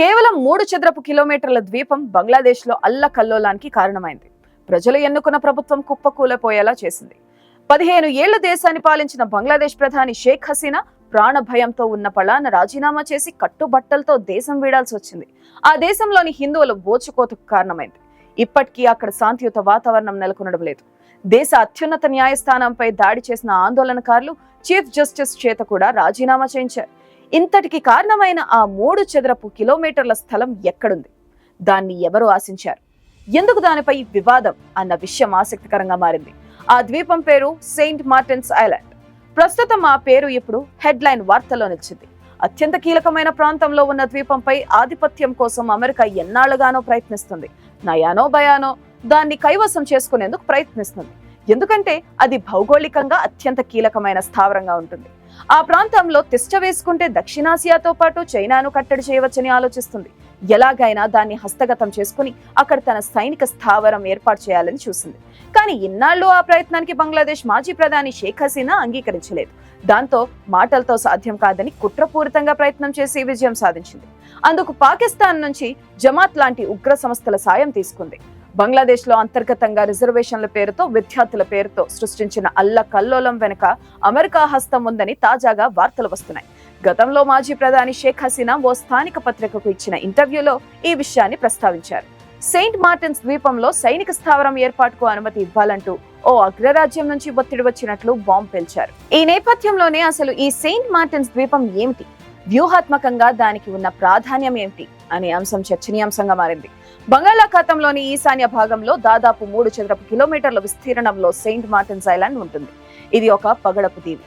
కేవలం మూడు చదరపు కిలోమీటర్ల ద్వీపం బంగ్లాదేశ్లో అల్లకల్లోలానికి కారణమైంది. ప్రజలు ఎన్నుకున్న ప్రభుత్వం కుప్పకూలపోయేలా చేసింది. పదిహేను ఏళ్ళ దేశాన్ని పాలించిన బంగ్లాదేశ్ ప్రధాని షేక్ హసీనా ప్రాణ భయంతో ఉన్న పళాన రాజీనామా చేసి కట్టుబట్టలతో దేశం వీడాల్సి వచ్చింది. ఆ దేశంలోని హిందువుల బోచుకోతకు కారణమైంది. ఇప్పటికీ అక్కడ శాంతియుత వాతావరణం నెలకొనడం లేదు. దేశ అత్యున్నత న్యాయస్థానంపై దాడి చేసిన ఆందోళనకారులు చీఫ్ జస్టిస్ చేత కూడా రాజీనామా చేయించారు. ఇంతటికి కారణమైన ఆ మూడు చదరపు కిలోమీటర్ల స్థలం ఎక్కడుంది? దాన్ని ఎవరు ఆశించారు? ఎందుకు దానిపై వివాదం అన్న విషయం ఆసక్తికరంగా మారింది. ఆ ద్వీపం పేరు సెయింట్ మార్టిన్స్ ఐలాండ్. ప్రస్తుతం ఆ పేరు ఇప్పుడు హెడ్లైన్ వార్తల్లో నిలిచింది. అత్యంత కీలకమైన ప్రాంతంలో ఉన్న ద్వీపంపై ఆధిపత్యం కోసం అమెరికా ఎన్నాళ్ళుగానో ప్రయత్నిస్తుంది. నయానో భయానో దాన్ని కైవసం చేసుకునేందుకు ప్రయత్నిస్తుంది. ఎందుకంటే అది భౌగోళికంగా అత్యంత కీలకమైన స్థావరంగా ఉంటుంది. ఆ ప్రాంతంలో తిష్ట వేసుకుంటే దక్షిణాసియాతో పాటు చైనాను కట్టడి చేయవచ్చని ఆలోచిస్తుంది. ఎలాగైనా దాన్ని హస్తగతం చేసుకుని అక్కడ తన సైనిక స్థావరం ఏర్పాటు చేయాలని చూసింది. కానీ ఇన్నాళ్ళు ఆ ప్రయత్నానికి బంగ్లాదేశ్ మాజీ ప్రధాని షేక్ హసీనా అంగీకరించలేదు. దాంతో మాటలతో సాధ్యం కాదని కుట్రపూరితంగా ప్రయత్నం చేసి విజయం సాధించింది. అందుకు పాకిస్తాన్ నుంచి జమాత్ లాంటి ఉగ్ర సంస్థల సాయం తీసుకుంది. బంగ్లాదేశ్లో అంతర్గతంగా రిజర్వేషన్ల పేరుతో విద్యార్థుల పేరుతో సృష్టించిన అల్ల కల్లోలం వెనుక అమెరికా హస్తం ఉందని తాజాగా వార్తలు వస్తున్నాయి. గతంలో మాజీ ప్రధాని షేక్ హసీనా ఓ స్థానిక పత్రికకు ఇచ్చిన ఇంటర్వ్యూలో ఈ విషయాన్ని ప్రస్తావించారు. సెయింట్ మార్టిన్స్ ద్వీపంలో సైనిక స్థావరం ఏర్పాటుకు అనుమతి ఇవ్వాలంటూ ఓ అగ్రరాజ్యం నుంచి ఒత్తిడి వచ్చినట్లు బాంబు పేల్చారు. ఈ నేపథ్యంలోనే అసలు ఈ సెయింట్ మార్టిన్స్ ద్వీపం ఏమిటి? వ్యూహాత్మకంగా దానికి ఉన్న ప్రాధాన్యం ఏమిటి అనే అంశం చర్చనీయాంశంగా మారింది. బంగాళాఖాతంలోని ఈశాన్య భాగంలో దాదాపు మూడు చదరపు కిలోమీటర్ల విస్తీర్ణంలో సెయింట్ మార్టిన్స్ ఐలాండ్ ఉంటుంది. ఇది ఒక పగడపు దీవి.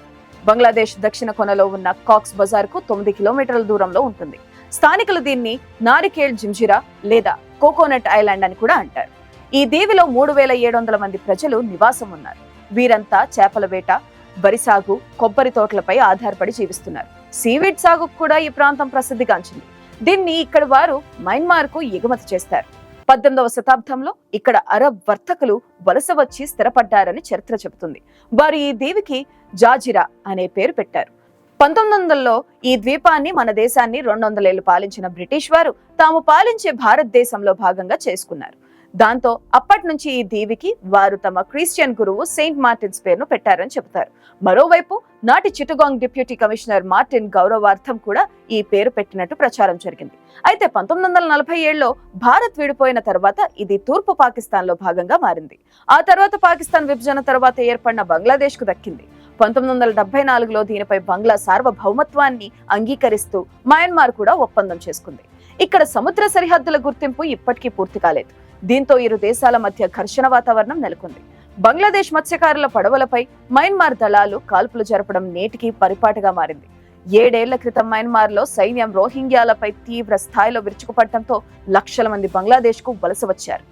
బంగ్లాదేశ్ దక్షిణ కొనలో ఉన్న కాక్స్ బజార్కు తొమ్మిది కిలోమీటర్ల దూరంలో ఉంటుంది. స్థానికులు దీన్ని నారికేల్ జింజిరా లేదా కోకోనట్ ఐలాండ్ అని కూడా అంటారు. ఈ దీవిలో మూడు వేల ఏడు వందల మంది ప్రజలు నివాసం ఉన్నారు. వీరంతా చేపల వేట వరిసాగు కొబ్బరి తోటలపై ఆధారపడి జీవిస్తున్నారు. సీవీడ్ సాగుకు కూడా ఈ ప్రాంతం ప్రసిద్ధిగాంచింది. దీన్ని ఇక్కడ వారు మయన్మార్కు ఎగుమతి చేస్తారు. పద్దెనిమిదవ శతాబ్దంలో ఇక్కడ అరబ్ వర్తకులు వలస వచ్చి స్థిరపడ్డారని చరిత్ర చెబుతుంది. వారు ఈ దీవికి జాజిరా అనే పేరు పెట్టారు. పంతొమ్మిది వందలలో ఈ ద్వీపాన్ని మన దేశాన్ని రెండు వందలేళ్ళు పాలించిన బ్రిటిష్ వారు తాము పాలించే భారతదేశంలో భాగంగా చేసుకున్నారు. దాంతో అప్పటి నుంచి ఈ దీవికి వారు తమ క్రిస్టియన్ గురువు సెయింట్ మార్టిన్స్ పేరును పెట్టారని చెబుతారు. మరోవైపు నాటి చిటగాంగ్ డిప్యూటీ కమిషనర్ మార్టిన్ గౌరవార్థం కూడా ఈ పేరు పెట్టినట్టు ప్రచారం జరిగింది. అయితే పంతొమ్మిది వందల నలభై ఏడులో భారత్ విడిపోయిన తర్వాత ఇది తూర్పు పాకిస్తాన్లో భాగంగా మారింది. ఆ తర్వాత పాకిస్తాన్ విభజన తర్వాత ఏర్పడిన బంగ్లాదేశ్కు దక్కింది. పంతొమ్మిది వందల డెబ్బై నాలుగులో దీనిపై బంగ్లా సార్వభౌమత్వాన్ని అంగీకరిస్తూ మయన్మార్ కూడా ఒప్పందం చేసుకుంది. ఇక్కడ సముద్ర సరిహద్దుల గుర్తింపు ఇప్పటికీ పూర్తి కాలేదు. దీంతో ఇరు దేశాల మధ్య ఘర్షణ వాతావరణం నెలకొంది. బంగ్లాదేశ్ మత్స్యకారుల పడవలపై మయన్మార్ దళాలు కాల్పులు జరపడం నేటికి పరిపాటుగా మారింది. ఏడేళ్ళ క్రితం మయన్మార్లో సైన్యం రోహింగ్యాలపై తీవ్ర స్థాయిలో విరుచుకుపడటంతో లక్షల మంది బంగ్లాదేశ్కు వలస వచ్చారు.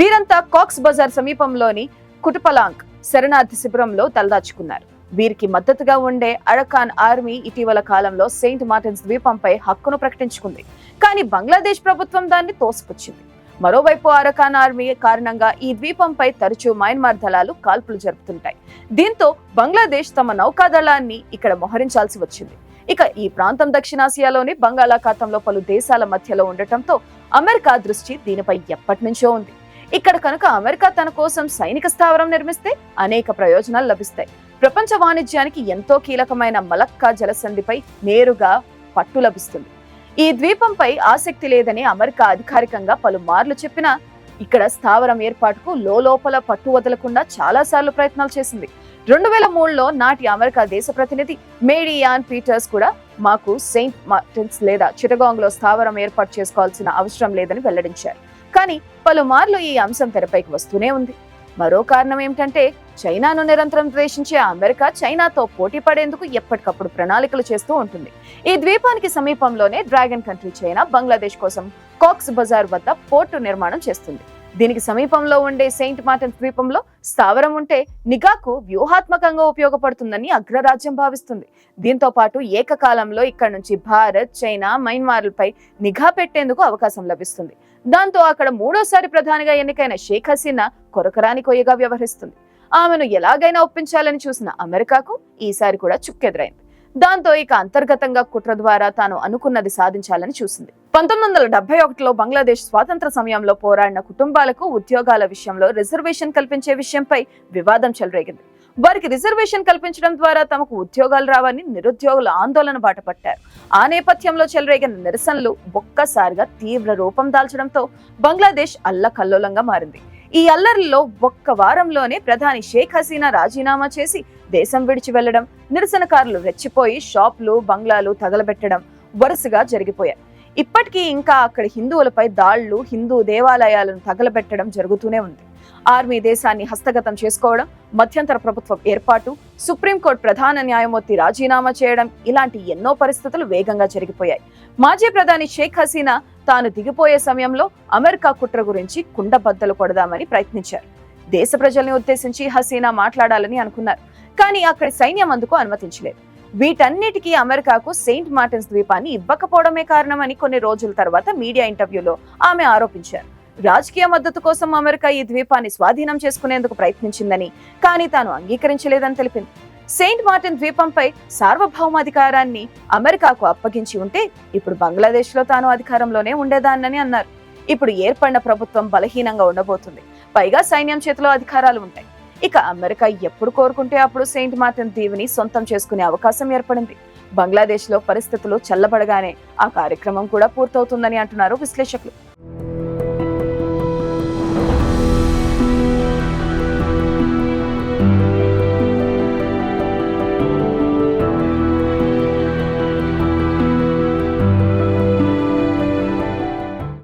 వీరంతా కాక్స్ బజార్ సమీపంలోని కుటుపలాంగ్ శరణార్థి శిబిరంలో తలదాచుకున్నారు. వీరికి మద్దతుగా ఉండే అరకాన్ ఆర్మీ ఇటీవల కాలంలో సెయింట్ మార్టిన్స్ ద్వీపంపై హక్కును ప్రకటించుకుంది. కానీ బంగ్లాదేశ్ ప్రభుత్వం దాన్ని తోసిపుచ్చింది. మరోవైపు అరకాన్ ఆర్మీ కారణంగా ఈ ద్వీపంపై తరచూ మయన్మార్ దళాలు కాల్పులు జరుపుతుంటాయి. దీంతో బంగ్లాదేశ్ తమ నౌకాదళాన్ని ఇక్కడ మోహరించాల్సి వచ్చింది. ఇక ఈ ప్రాంతం దక్షిణాసియాలోని బంగాళాఖాతంలో పలు దేశాల మధ్యలో ఉండటంతో అమెరికా దృష్టి దీనిపై ఎప్పటి నుంచో ఉంది. ఇక్కడ కనుక అమెరికా తన కోసం సైనిక స్థావరం నిర్మిస్తే అనేక ప్రయోజనాలు లభిస్తాయి. ప్రపంచ వాణిజ్యానికి ఎంతో కీలకమైన మలక్కా జలసంధిపై నేరుగా పట్టు లభిస్తుంది. ఈ ద్వీపంపై ఆసక్తి లేదని అమెరికా అధికారికంగా పలుమార్లు చెప్పినా ఇక్కడ స్థావరం ఏర్పాటుకు లోపల పట్టు వదలకుండా చాలాసార్లు ప్రయత్నాలు చేసింది. రెండు వేల మూడులో నాటి అమెరికా దేశ ప్రతినిధి మేడియాన్ పీటర్స్ కూడా మాకు సెయింట్ మార్టిన్స్ లేదా చిటగాంగ్లో స్థావరం ఏర్పాటు చేసుకోవాల్సిన అవసరం లేదని వెల్లడించారు. కానీ పలుమార్లు ఈ అంశం తెరపైకి వస్తూనే ఉంది. మరో కారణం ఏమిటంటే చైనాను నిరంతరం ద్వేషించే అమెరికా చైనాతో పోటీ పడేందుకు ఎప్పటికప్పుడు ప్రణాళికలు చేస్తూ ఉంటుంది. ఈ ద్వీపానికి సమీపంలోనే డ్రాగన్ కంట్రీ చైనా బంగ్లాదేశ్ కోసం కాక్స్ బజార్ వద్ద పోర్టు నిర్మాణం చేస్తుంది. దీనికి సమీపంలో ఉండే సెయింట్ మార్టిన్ ద్వీపంలో స్థావరం ఉంటే నిఘాకు వ్యూహాత్మకంగా ఉపయోగపడుతుందని అగ్రరాజ్యం భావిస్తుంది. దీంతో పాటు ఏకకాలంలో ఇక్కడ నుంచి భారత్ చైనా మయన్మార్లపై నిఘా పెట్టేందుకు అవకాశం లభిస్తుంది. దాంతో అక్కడ మూడోసారి ప్రధానిగా ఎన్నికైన షేక్ హసీనా కొరకరాని కొయ్యగా వ్యవహరిస్తుంది. ఆమెను ఎలాగైనా ఒప్పించాలని చూసిన అమెరికాకు ఈసారి కూడా చుక్కెదురైంది. దాంతో ఇక అంతర్గతంగా కుట్ర ద్వారా తాను అనుకున్నది సాధించాలని చూసింది. పంతొమ్మిది వందల డెబ్బై ఒకటిలో బంగ్లాదేశ్ స్వాతంత్ర సమయంలో పోరాడిన కుటుంబాలకు ఉద్యోగాల విషయంలో రిజర్వేషన్ కల్పించే విషయంపై వివాదం చెలరేగింది. వారికి రిజర్వేషన్ కల్పించడం ద్వారా తమకు ఉద్యోగాలు రావని నిరుద్యోగులు ఆందోళన బాటపట్టారు. ఆ నేపథ్యంలో చెలరేగిన నిరసనలు ఒక్కసారిగా తీవ్ర రూపం దాల్చడంతో బంగ్లాదేశ్ అల్లకల్లోలంగా మారింది. ఈ అల్లర్లలో ఒక్క వారంలోనే ప్రధాని షేక్ హసీనా రాజీనామా చేసి దేశం విడిచి వెళ్ళడం నిరసనకారులు రెచ్చిపోయి షాపులు బంగ్లాలు తగలబెట్టడం వరుసగా జరిగిపోయాయి. ఇప్పటికీ ఇంకా అక్కడ హిందువులపై దాళ్ళు హిందూ దేవాలయాలను తగలబెట్టడం జరుగుతూనే ఉంది. ఆర్మీ దేశాన్ని హస్తగతం చేసుకోవడం మధ్యంతర ప్రభుత్వం ఏర్పాటు సుప్రీంకోర్టు ప్రధాన న్యాయమూర్తి రాజీనామా చేయడం ఇలాంటి ఎన్నో పరిస్థితులు వేగంగా జరిగిపోయాయి. మాజీ ప్రధాని షేక్ హసీనా తాను దిగిపోయే సమయంలో అమెరికా కుట్ర గురించి కుండబద్దలు కొడదామని ప్రయత్నించారు. దేశ ప్రజల్ని ఉద్దేశించి హసీనా మాట్లాడాలని అనుకున్నారు. కానీ అక్కడి సైన్యం అందుకు అనుమతించలేదు. వీటన్నిటికీ అమెరికాకు సెయింట్ మార్టిన్స్ ద్వీపాన్ని ఇవ్వకపోవడమే కారణమని కొన్ని రోజుల తర్వాత మీడియా ఇంటర్వ్యూలో ఆమె ఆరోపించారు. రాజకీయ మద్దతు కోసం అమెరికా ఈ ద్వీపాన్ని స్వాధీనం చేసుకునేందుకు ప్రయత్నించిందని కానీ తాను అంగీకరించలేదని తెలిపింది. సెయింట్ మార్టిన్ ద్వీపంపై సార్వభౌమాధికారాన్ని అమెరికాకు అప్పగించి ఉంటే ఇప్పుడు బంగ్లాదేశ్లో తాను అధికారంలోనే ఉండేదాన్నని అన్నారు. ఇప్పుడు ఏర్పడిన ప్రభుత్వం బలహీనంగా ఉండబోతుంది. పైగా సైన్యం చేతిలో అధికారాలు ఉంటాయి. ఇక అమెరికా ఎప్పుడు కోరుకుంటే అప్పుడు సెయింట్ మార్టిన్ దీవిని సొంతం చేసుకునే అవకాశం ఏర్పడింది. బంగ్లాదేశ్లో పరిస్థితులు చల్లబడగానే ఆ కార్యక్రమం కూడా పూర్తవుతుందని అంటున్నారు విశ్లేషకులు.